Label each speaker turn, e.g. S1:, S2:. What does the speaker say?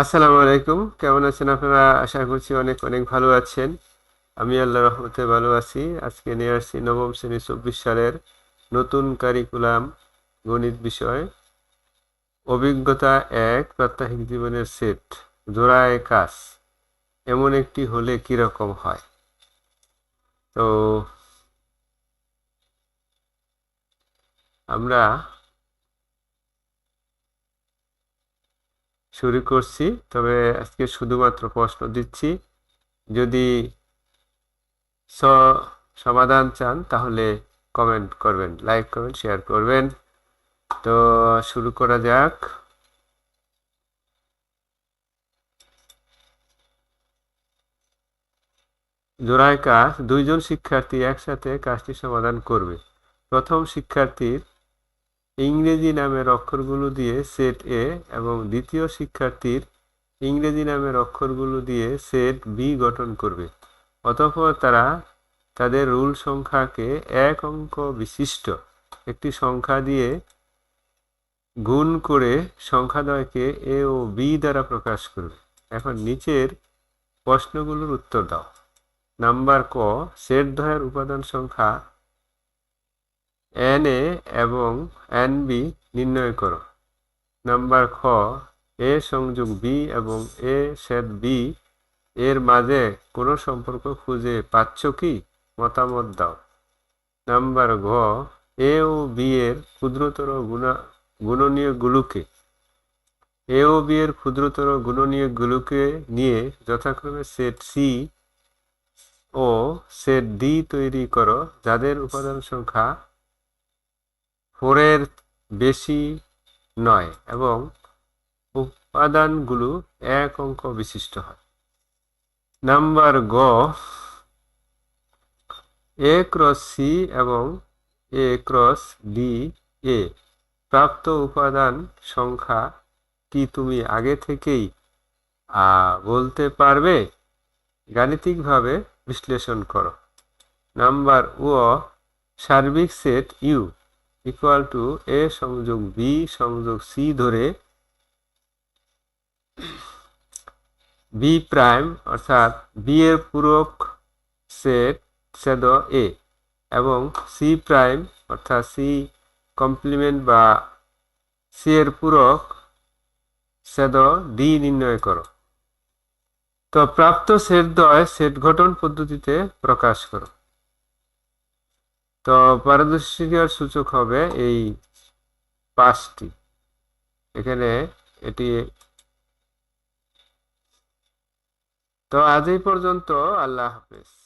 S1: আসসালামু আলাইকুম। কেমন আছেন আপনারা? আশা করছি অনেক অনেক ভালো আছেন। আমি আল্লাহ রহমতে ভালো আছি। আজকে নিয়ে আসছি নবম শ্রেণি চব্বিশ সালের নতুন কারিকুলাম গণিত বিষয়। অভিজ্ঞতা এক, প্রাত্যহিক জীবনের সেট, জোড়ায় কাজ, এমন একটি হলে কীরকম হয়? তো আমরা শুরু করছি, তবে আজকে শুধুমাত্র প্রশ্ন দিচ্ছি। যদি স সমাধান চান, তাহলে কমেন্ট করবেন, লাইক করবেন, শেয়ার করবেন। তো শুরু করা যাক। জোড়ায় কাজ দুইজন শিক্ষার্থী একসাথে কাজটি সমাধান করবে। প্রথম শিক্ষার্থীর ইংরেজি নামের অক্ষরগুলো দিয়ে সেট এ এবং দ্বিতীয় শিক্ষার্থীর ইংরেজি নামের অক্ষরগুলো দিয়ে সেট বি গঠন করবে। অতঃপর তারা তাদের রুল সংখ্যাকে এক অঙ্ক বিশিষ্ট একটি সংখ্যা দিয়ে গুণ করে সংখ্যাদ্বয়কে এ ও বি দ্বারা প্রকাশ করবে। এখন নিচের প্রশ্নগুলোর উত্তর দাও। নাম্বার ক সেট দ্বয়ের উপাদান সংখ্যা এন এ এবং এন বি নির্ণয় করো। নাম্বার খ, এ সংযোগ বি এবং এ সেট বি, এর মাঝে কোনো সম্পর্ক খুঁজে পাচ্ছ কি? মতামত দাও। নাম্বার ঘ, এ ও বি এর ক্ষুদ্রতর গুণা গুণনীয়গুলোকে এ ও বি এর ক্ষুদ্রতর গুণনীয়গুলোকে নিয়ে যথাক্রমে সেট সি ও সেট ডি তৈরি করো, যাদের উপাদান সংখ্যা ফোরের বেশি নয় এবং উপাদানগুলো এক অঙ্ক বিশিষ্ট হয়। নাম্বার গ, এ ক্রস সি এবং এ ক্রস ডি, এ প্রাপ্ত উপাদান সংখ্যা কি তুমি আগে থেকেই বলতে পারবে? গাণিতিকভাবে বিশ্লেষণ করো। নাম্বার ও, সার্বিক set U. Equal to A সংযোগ বি সংযোগ সি ধরে বি প্রাইম অর্থাৎ বি এর পূরক সেট সেদ এ এবং সি প্রাইম অর্থাৎ সি কমপ্লিমেন্ট বা সি এর পূরক সেদ ডি নির্ণয় করো। তো প্রাপ্ত সেট দ্বয় সেট গঠন পদ্ধতিতে প্রকাশ করো। তো পারদর্শিকার সূচক হবে এই পাঁচটি। এখানে এটি তো আজ পর্যন্ত আল্লাহ হাফেজ।